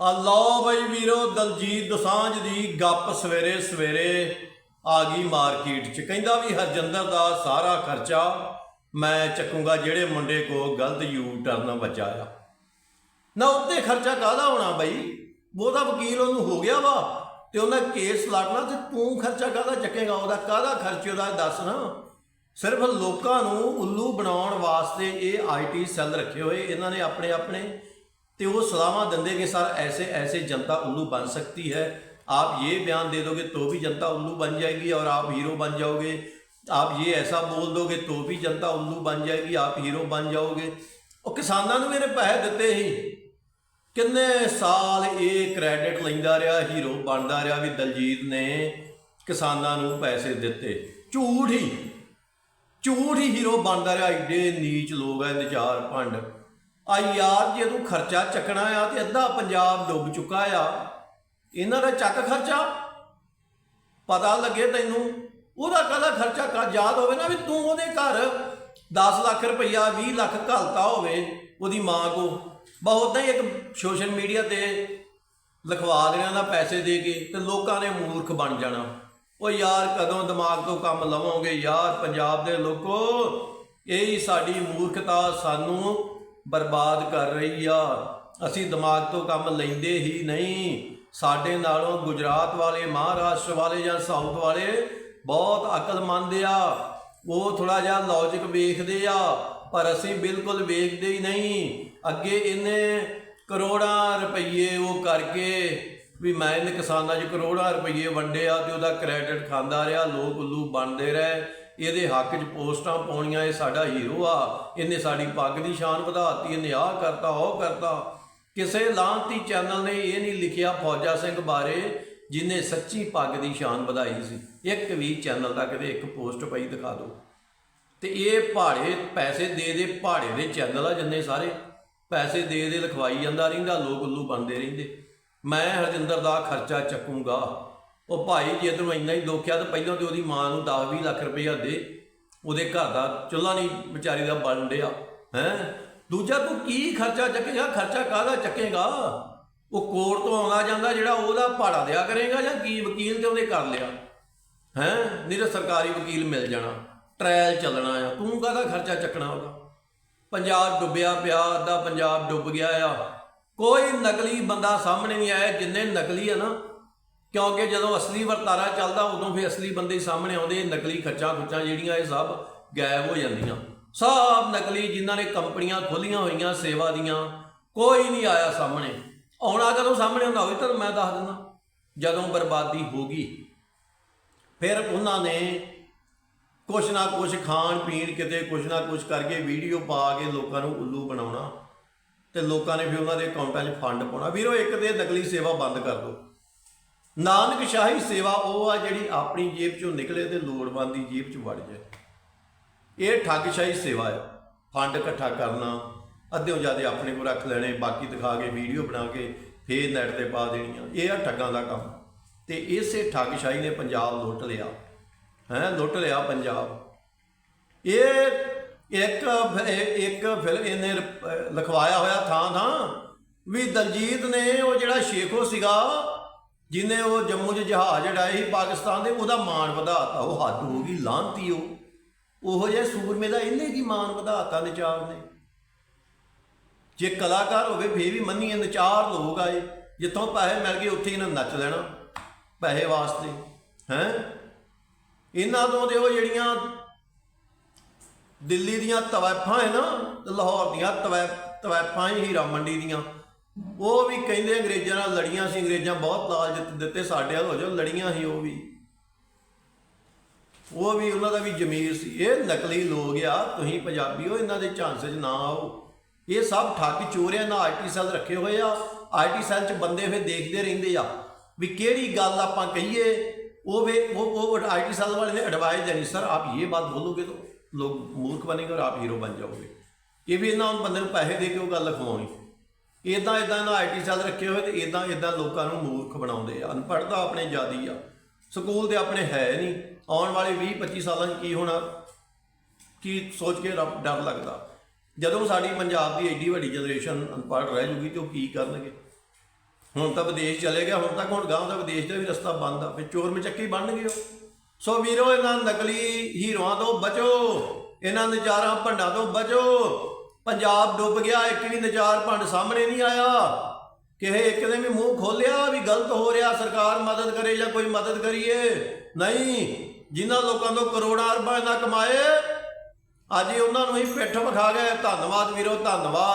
ਆ ਲਓ ਬਈ ਵੀਰੋ, ਦਲਜੀਤ ਦੋਸਾਂਝ ਦੀ ਗੱਪ ਸਵੇਰੇ ਸਵੇਰੇ ਆ ਗਈ ਮਾਰਕੀਟ 'ਚ। ਕਹਿੰਦਾ ਵੀ ਹਰਜਿੰਦਰ ਦਾ ਸਾਰਾ ਖਰਚਾ ਮੈਂ ਚੱਕੂੰਗਾ ਜਿਹੜੇ ਮੁੰਡੇ ਕੋ ਗਲਤ ਯੂ ਟਰਨ ਬਚਾਇਆ ਨਾ ਉੱਤੇ ਖਰਚਾ ਕਾਹਦਾ ਹੋਣਾ ਬਈ? ਉਹਦਾ ਵਕੀਲ ਉਹਨੂੰ ਹੋ ਗਿਆ ਵਾ ਤੇ ਉਹਨਾਂ ਕੇਸ ਲੜਨਾ ਤੇ ਤੂੰ ਖਰਚਾ ਕਾਹਦਾ ਚੱਕੇਗਾ? ਉਹਦਾ ਕਾਹਦਾ ਖਰਚੇ ਉਹਦਾ ਦੱਸ ਨਾ। ਸਿਰਫ ਲੋਕਾਂ ਨੂੰ ਉੱਲੂ ਬਣਾਉਣ ਵਾਸਤੇ ਇਹ ਆਈਟੀ ਸੈੱਲ ਰੱਖੇ ਹੋਏ, ਇਹਨਾਂ ਨੇ ਆਪਣੇ ਆਪਣੇ ਤੇ ਉਹ ਸਲਾਹਾਂ ਦਿੰਦੇ ਕਿ ਸਰ ਐਸੇ ਐਸੇ जनता उल्लू बन सकती है आप ये बयान दे दोगे तो भी जनता उल्लू बन जाएगी और आप हीरो बन जाओगे आप ये ऐसा बोल दोगे तो भी जनता उल्लू बन जाएगी आप हीरो बन जाओगे ਉਹ ਕਿਸਾਨਾਂ ਨੂੰ ਇਹਨੇ ਪੈਸੇ ਦਿੱਤੇ ਸੀ ਕਿੰਨੇ ਸਾਲ ਇਹ ਕ੍ਰੈਡਿਟ ਲੈਂਦਾ ਰਿਹਾ ਹੀਰੋ ਬਣਦਾ ਰਿਹਾ ਵੀ ਦਲਜੀਤ ਨੇ ਕਿਸਾਨਾਂ ਨੂੰ ਪੈਸੇ ਦਿੱਤੇ ਝੂਠ ਹੀ ਝੂਠ ਹੀ ਹੀਰੋ ਬਣਦਾ ਰਿਹਾ ਏਡੇ ਨੀਚ ਲੋਕ ਐ ਨਿਚਾਰ ਭੰਡ ਆ ਯਾਰ ਜੇ ਤੂੰ ਖਰਚਾ ਚੱਕਣਾ ਆ ਤੇ ਅੱਧਾ ਪੰਜਾਬ ਡੁੱਬ ਚੁੱਕਾ ਆ, ਇਹਨਾਂ ਦਾ ਚੱਕ ਖਰਚਾ? ਪਤਾ ਲੱਗੇ ਤੈਨੂੰ? ਉਹਦਾ ਕਾਹਦਾ ਖਰਚਾ ਕਾ, ਯਾਦ ਹੋਵੇ ਨਾ ਵੀ ਤੂੰ ਉਹਦੇ ਘਰ 10 ਲੱਖ ਰੁਪਈਆ 20 ਲੱਖ ਘਲਤਾ ਹੋਵੇ ਉਹਦੀ ਮਾਂ ਕੋ ਬਹੁਤ ਹੀ ਇੱਕ ਸੋਸ਼ਲ ਮੀਡੀਆ ਤੇ ਲਿਖਵਾ ਦੇਣਾ ਦਾ ਪੈਸੇ ਦੇ ਕੇ ਤੇ ਲੋਕਾਂ ਨੇ ਮੂਰਖ ਬਣ ਜਾਣਾ। ਉਹ ਯਾਰ ਕਦੋਂ ਦਿਮਾਗ ਤੋਂ ਕੰਮ ਲਵੋਗੇ? ਯਾਰ ਪੰਜਾਬ ਦੇ ਲੋਕੋ, ਇਹੀ ਸਾਡੀ ਮੂਰਖਤਾ ਸਾਨੂੰ ਬਰਬਾਦ ਕਰ ਰਹੀ ਆ। ਅਸੀਂ ਦਿਮਾਗ ਤੋਂ ਕੰਮ ਲੈਂਦੇ ਹੀ ਨਹੀਂ। ਸਾਡੇ ਨਾਲੋਂ ਗੁਜਰਾਤ ਵਾਲੇ, ਮਹਾਰਾਸ਼ਟਰ ਵਾਲੇ ਜਾਂ ਸਾਊਥ ਵਾਲੇ ਬਹੁਤ ਅਕਲਮੰਦ ਆ। ਉਹ ਥੋੜਾ ਜਿਹਾ ਲੌਜੀਕ ਵੇਖਦੇ ਆ, ਪਰ ਅਸੀਂ ਬਿਲਕੁਲ ਵੇਖਦੇ ਹੀ ਨਹੀਂ। ਅੱਗੇ ਇਹਨੇ ਕਰੋੜਾਂ ਰੁਪਏ ਉਹ ਕਰਕੇ ਵੀ ਮੈਂ ਇਹਨੇ ਕਿਸਾਨਾਂ 'ਚ ਕਰੋੜਾਂ ਰੁਪਏ ਵੰਡੇ ਆ ਤੇ ਉਹਦਾ ਕ੍ਰੈਡਿਟ ਖਾਂਦਾ ਰਿਹਾ ਲੋਕ ਉੱਲੂ ਬਣਦੇ ਰਹੇ। ਇਹਦੇ ਹੱਕ 'ਚ ਪੋਸਟਾਂ ਪਾਉਣੀਆਂ, ਇਹ ਸਾਡਾ ਹੀਰੋ ਆ, ਇਹਨੇ ਸਾਡੀ ਪੱਗ ਦੀ ਸ਼ਾਨ ਵਧਾਤੀ, ਇਹਨੇ ਆਹ ਕਰਤਾ, ਉਹ ਕਰਤਾ। ਕਿਸੇ ਲਾਂਤੀ ਚੈਨਲ ਨੇ ਇਹ ਨਹੀਂ ਲਿਖਿਆ ਫੌਜਾ ਸਿੰਘ ਬਾਰੇ, ਜਿਨੇ ਸੱਚੀ ਪੱਗ ਦੀ ਸ਼ਾਨ ਵਧਾਈ ਸੀ। ਇੱਕ ਵੀ ਚੈਨਲ ਦਾ ਕਿਤੇ ਇੱਕ ਪੋਸਟ ਪਈ ਦਿਖਾ ਦਿਓ। ਤੇ ਇਹ ਭਾੜੇ ਪੈਸੇ ਦੇ ਦੇ ਪਹਾੜੇ ਦੇ ਚੈਨਲ ਆ ਜਿੰਨੇ ਸਾਰੇ। ਪੈਸੇ ਦੇ ਦੇ ਲਿਖਵਾਈ ਜਾਂਦਾ ਰਹਿੰਦਾ, ਲੋਕ ਉੱਲੂ ਬਣਦੇ ਰਹਿੰਦੇ। ਮੈਂ ਹਰਜਿੰਦਰ ਦਾ ਖਰਚਾ ਚੱਕੂੰਗਾ। ਉਹ ਭਾਈ ਜੇ ਤੈਨੂੰ ਇੰਨਾ ਹੀ ਦੁੱਖ ਆ, ਤਾਂ ਪਹਿਲਾਂ ਤੇ ਉਹਦੀ ਮਾਂ ਨੂੰ 10-20 ਲੱਖ ਰੁਪਇਆ ਦੇ। ਉਹਦੇ ਘਰ ਦਾ ਚੁੱਲ੍ਹਾ ਨਹੀਂ, ਵਿਚਾਰੀ ਦਾ ਬਣ ਡਿਆ, ਹੈ? ਦੂਜਾ ਤੂੰ ਕੀ ਖਰਚਾ ਚੱਕੇਗਾ? ਖਰਚਾ ਕਾਹਦਾ ਚੱਕੇਗਾ? ਉਹ ਕੋਰਟ ਤੋਂ ਆਉਂਦਾ ਜਾਂਦਾ ਜਿਹੜਾ ਉਹਦਾ ਭਾੜਾ ਦਿਆ ਕਰੇਗਾ ਜਾਂ ਕੀ ਵਕੀਲ ਤੇ ਉਹਨੇ ਕਰ ਲਿਆ, ਹੈ? ਨਹੀਂ ਤਾਂ ਸਰਕਾਰੀ ਵਕੀਲ ਮਿਲ ਜਾਣਾ ਟ੍ਰਾਇਲ ਚੱਲਣਾ ਆ। ਤੂੰ ਕਾਹਦਾ ਖਰਚਾ ਚੱਕਣਾ ਉਹਦਾ? ਪੰਜਾਬ ਡੁੱਬਿਆ ਪਿਆ, ਅੱਧਾ ਪੰਜਾਬ ਡੁੱਬ ਗਿਆ ਆ। ਕੋਈ ਨਕਲੀ ਬੰਦਾ ਸਾਹਮਣੇ ਨਹੀਂ ਆਇਆ, ਜਿੰਨੇ ਨਕਲੀ ਆ ਨਾ ਕਿਉਂਕਿ ਜਦੋਂ ਅਸਲੀ ਵਰਤਾਰਾ ਚੱਲਦਾ, ਉਦੋਂ ਫਿਰ ਅਸਲੀ ਬੰਦੇ ਸਾਹਮਣੇ ਆਉਂਦੇ, ਨਕਲੀ ਖੱਚਾ ਖੁੱਚਾ ਜਿਹੜੀਆਂ ਇਹ ਸਭ ਗਾਇਬ ਹੋ ਜਾਂਦੀਆਂ। ਸਭ ਨਕਲੀ ਜਿਨ੍ਹਾਂ ਨੇ ਕੰਪਨੀਆਂ ਖੋਲੀਆਂ ਹੋਈਆਂ, ਸੇਵਾ ਦੀਆਂ, ਕੋਈ ਨਹੀਂ ਆਇਆ ਸਾਹਮਣੇ। ਆਉਣਾ ਕਦੋਂ ਸਾਹਮਣੇ ਹੁੰਦਾ ਹੋਵੇ ਤਾਂ ਮੈਂ ਦੱਸ ਦਿੰਦਾ। ਜਦੋਂ ਬਰਬਾਦੀ ਹੋ ਗਈ, ਫਿਰ ਉਹਨਾਂ ਨੇ ਕੁਛ ਨਾ ਕੁਛ ਖਾਣ ਪੀਣ ਕਿਤੇ ਕੁਛ ਨਾ ਕੁਛ ਕਰਕੇ ਵੀਡੀਓ ਪਾ ਕੇ ਲੋਕਾਂ ਨੂੰ ਉੱਲੂ ਬਣਾਉਣਾ। ਤੇ ਲੋਕਾਂ ਨੇ ਫਿਰ ਉਹਨਾਂ ਦੇ ਅਕਾਊਂਟਾਂ 'ਚ ਫੰਡ ਪਾਉਣਾ। ਵੀਰੋ, ਇੱਕ ਦੇ ਨਕਲੀ ਸੇਵਾ ਬੰਦ ਕਰ ਦਿਓ। ਨਾਨਕ ਸ਼ਾਹੀ ਸੇਵਾ ਉਹ ਆ ਜਿਹੜੀ ਆਪਣੀ ਜੇਬ 'ਚੋਂ ਨਿਕਲੇ ਤੇ ਲੋੜਵੰਦ ਦੀ ਜੇਬ 'ਚ ਵੜ ਜਾਏ। ਇਹ ਠੱਗਸ਼ਾਹੀ ਸੇਵਾ ਹੈ ਫੰਡ ਇਕੱਠਾ ਕਰਨਾ ਅੱਧਿਓਂ ਜਿਆਦੇ ਆਪਣੇ ਕੋਲ ਰੱਖ ਲੈਣੇ, ਬਾਕੀ ਦਿਖਾ ਕੇ, ਵੀਡੀਓ ਬਣਾ ਕੇ, ਫੇਰ ਨੈਟ ਤੇ ਪਾ ਦੇਣੀਆਂ। ਇਹ ਆ ਠੱਗਾਂ ਦਾ ਕੰਮ। ਤੇ ਇਸੇ ਠੱਗਸ਼ਾਹੀ ਨੇ ਪੰਜਾਬ ਲੁੱਟ ਲਿਆ। ਹੈ, ਲੁੱਟ ਲਿਆ ਪੰਜਾਬ। ਇਹ ਇੱਕ ਫ- ਇੱਕ ਫਿਲਮ ਇਹਨੇ ਲਿਖਵਾਇਆ ਹੋਇਆ ਥਾਂ ਥਾਂ ਵੀ ਦਲਜੀਤ ਨੇ ਉਹ ਜਿਹੜਾ ਸ਼ੇਖੋ ਸੀਗਾ ਜਿਹਨੇ ਉਹ ਜੰਮੂ 'ਚ ਜਹਾਜ਼ ਉਡਾਏ ਸੀ, ਪਾਕਿਸਤਾਨ ਦੇ, ਉਹਦਾ ਮਾਣ ਵਧਾਤਾ। ਉਹ ਹੱਦ ਹੋ ਗਈ, ਲਾਂਤੀ ਉਹ। ਉਹੋ ਜਿਹੇ ਸੂਰਮੇ ਦਾ ਇਹਨੇ ਕੀ ਮਾਣ ਵਧਾਤਾ ਨਚਾਰ ਨੇ? ਜੇ ਕਲਾਕਾਰ ਹੋਵੇ, ਫੇਰ ਵੀ ਮੰਨੀਏ, ਨਚਾਰ ਲੋਕ ਆਏ ਜਿੱਥੋਂ ਪੈਸੇ ਮਿਲ ਗਏ, ਉੱਥੇ ਇਹਨਾਂ ਨੱਚ ਲੈਣਾ, ਪੈਸੇ ਵਾਸਤੇ। ਹੈ? ਇਹਨਾਂ ਤੋਂ ਤੇ ਉਹ ਜਿਹੜੀਆਂ ਦਿੱਲੀ ਦੀਆਂ ਤਵੈਫਾਂ ਹੈ ਨਾ, ਲਾਹੌਰ ਦੀਆਂ ਤਵੈ ਤਵੈਫਾਂ ਹੀ ਹੀਰਾ ਮੰਡੀ ਦੀਆਂ। ਉਹ ਵੀ ਕਹਿੰਦੇ ਅੰਗਰੇਜ਼ਾਂ ਨਾਲ ਲੜੀਆਂ ਸੀ, ਅੰਗਰੇਜ਼ਾਂ ਬਹੁਤ ਲਾਲ ਜਿੱਤ ਦਿੱਤੇ ਸਾਡੇ ਨਾਲ ਹੋ ਜਾਓ, ਲੜੀਆਂ ਸੀ ਉਹ ਵੀ। ਉਹ ਵੀ ਉਹਨਾਂ ਦਾ ਵੀ ਜ਼ਮੀਰ ਸੀ। ਇਹ ਨਕਲੀ ਲੋਕ ਆ, ਤੁਸੀਂ ਪੰਜਾਬੀ ਹੋ, ਇਹਨਾਂ ਦੇ ਝਾਂਸੇ 'ਚ ਨਾ ਆਓ। ਇਹ ਸਭ ਠੱਗ ਚੋਰਿਆਂ ਨਾਲ ਆਈਟੀ ਸੈੱਲ ਰੱਖੇ ਹੋਏ ਆ। ਆਈਟੀ ਸੈੱਲ 'ਚ ਬੰਦੇ ਫੇ ਦੇਖਦੇ ਰਹਿੰਦੇ ਆ ਵੀ ਕਿਹੜੀ ਗੱਲ ਆਪਾਂ ਕਹੀਏ। ਉਹ ਵੀ, ਉਹ ਉਹ ਆਈਟੀ ਸੈੱਲ ਵਾਲੇ ਨੇ ਐਡਵਾਈਸ ਦੇਣੀ, ਸਰ, ਆਪ ਇਹ ਬਾਤ ਬੋਲੋਗੇ ਤਾਂ ਲੋਕ ਮੂਰਖ ਬਣेंगे ਔਰ ਆਪ ਹੀਰੋ ਬਣ ਜਾਓਗੇ। ਇਹ ਵੀ ਇਹਨਾਂ ਨੂੰ ਬੰਦੇ ਨੂੰ ਪੈਸੇ ਦੇ ਕੇ ਉਹ ਗੱਲ लिखवानी ਇਦਾਂ ਇਦਾਂ ਨਾ ਆਈਟੀ ਸੈੱਲ ਰੱਖੇ ਹੋਏ ਤੇ ਇਦਾਂ ਇਦਾਂ ਲੋਕਾਂ ਨੂੰ ਮੂਰਖ ਬਣਾਉਂਦੇ ਆ। ਅਨਪੜ੍ਹਤਾ ਆਪਣੇ ਜਿਆਦੀ ਆ। ਸਕੂਲ ਤੇ ਆਪਣੇ ਹੈ ਨਹੀਂ। ਆਉਣ ਵਾਲੇ 20 25 ਸਾਲਾਂ 'ਚ ਕੀ ਹੋਣਾ? ਕੀ ਸੋਚ ਕੇ ਡਰ ਲੱਗਦਾ? ਜਦੋਂ ਸਾਡੀ ਪੰਜਾਬ ਦੀ ਐਡੀ ਵੱਡੀ ਜਨਰੇਸ਼ਨ ਅਨਪੜ੍ਹ ਰਹਿ ਜੂਗੀ ਤੇ ਉਹ ਕੀ ਕਰਨਗੇ? ਹੁਣ ਤਾਂ ਵਿਦੇਸ਼ ਚਲੇ ਗਿਆ, ਹੁਣ ਤੱਕ ਹੁਣ ਗਾਂਵ ਦਾ ਵਿਦੇਸ਼ ਦਾ ਵੀ ਰਸਤਾ ਬੰਦ ਆ। ਫਿਰ ਚੋਰ ਮਚੱਕੀ ਬਣ ਗਏ ਉਹ। ਸੋ ਵੀਰੋ, ਇਹਨਾਂ ਨਕਲੀ ਹੀਰੋਆਂ ਤੋਂ ਬਚੋ। ਇਹਨਾਂ ਨਜ਼ਾਰਾਂ ਭੰਡਾਂ ਤੋਂ ਬਚੋ। ਪੰਜਾਬ ਡੁੱਬ ਗਿਆ, ਇੱਕ ਵੀ ਨਜ਼ਾਰ ਭੰਡ ਸਾਹਮਣੇ ਨਹੀਂ ਆਇਆ। ਕਿਸੇ ਇੱਕ ਨੇ ਵੀ ਮੂੰਹ ਖੋਲਿਆ ਵੀ ਗਲਤ ਹੋ ਰਿਹਾ, ਸਰਕਾਰ ਮਦਦ ਕਰੇ ਜਾਂ ਕੋਈ ਮਦਦ ਕਰੀਏ? ਨਹੀਂ, ਜਿਨ੍ਹਾਂ ਲੋਕਾਂ ਤੋਂ ਕਰੋੜਾਂ ਅਰਬਾਂ ਨਾ ਕਮਾਏ, ਅੱਜ ਉਹਨਾਂ ਨੂੰ ਹੀ ਪਿੱਠ ਵਿਖਾ ਗਏ। ਧੰਨਵਾਦ ਵੀਰੋ, ਧੰਨਵਾਦ।